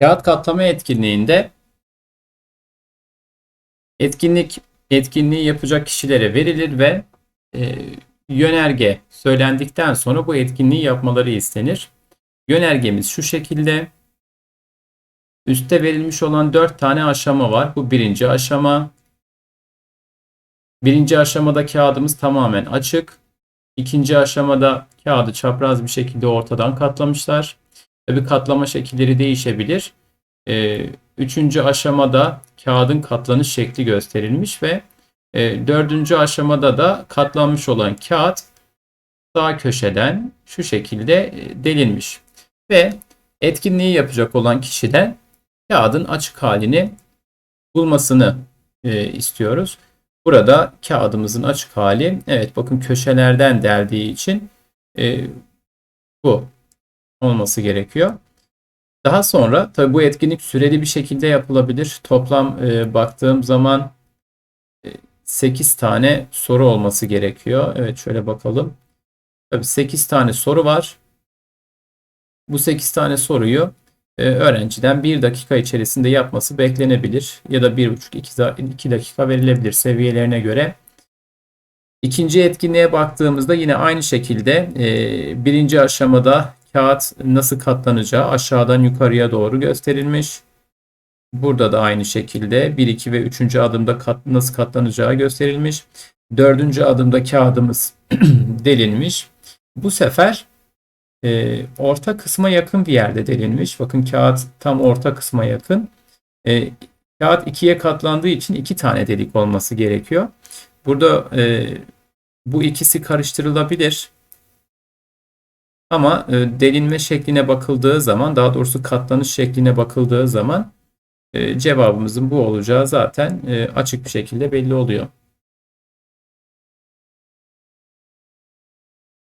Kağıt katlama etkinliğinde etkinlik etkinliği yapacak kişilere verilir ve e, yönerge söylendikten sonra bu etkinliği yapmaları istenir. Yönergemiz şu şekilde. Üste verilmiş olan 4 tane aşama var. Bu birinci aşama. Birinci aşamada kağıdımız tamamen açık. İkinci aşamada kağıdı çapraz bir şekilde ortadan katlamışlar. Tabi katlama şekilleri değişebilir. Ee, üçüncü aşamada kağıdın katlanış şekli gösterilmiş ve e, dördüncü aşamada da katlanmış olan kağıt sağ köşeden şu şekilde e, delinmiş. Ve etkinliği yapacak olan kişiden kağıdın açık halini bulmasını e, istiyoruz. Burada kağıdımızın açık hali evet bakın köşelerden deldiği için e, bu olması gerekiyor. Daha sonra tabi bu etkinlik süreli bir şekilde yapılabilir. Toplam e, baktığım zaman e, 8 tane soru olması gerekiyor. Evet şöyle bakalım. Tabi 8 tane soru var. Bu 8 tane soruyu e, öğrenciden 1 dakika içerisinde yapması beklenebilir. Ya da 1,5-2 dakika verilebilir seviyelerine göre. İkinci etkinliğe baktığımızda yine aynı şekilde e, birinci aşamada kağıt nasıl katlanacağı aşağıdan yukarıya doğru gösterilmiş. Burada da aynı şekilde 1, 2 ve 3. adımda kat, nasıl katlanacağı gösterilmiş. 4. adımda kağıdımız delinmiş. Bu sefer e, orta kısma yakın bir yerde delinmiş. Bakın kağıt tam orta kısma yakın. E, kağıt ikiye katlandığı için iki tane delik olması gerekiyor. Burada e, bu ikisi karıştırılabilir. Ama e, delinme şekline bakıldığı zaman, daha doğrusu katlanış şekline bakıldığı zaman e, cevabımızın bu olacağı zaten e, açık bir şekilde belli oluyor.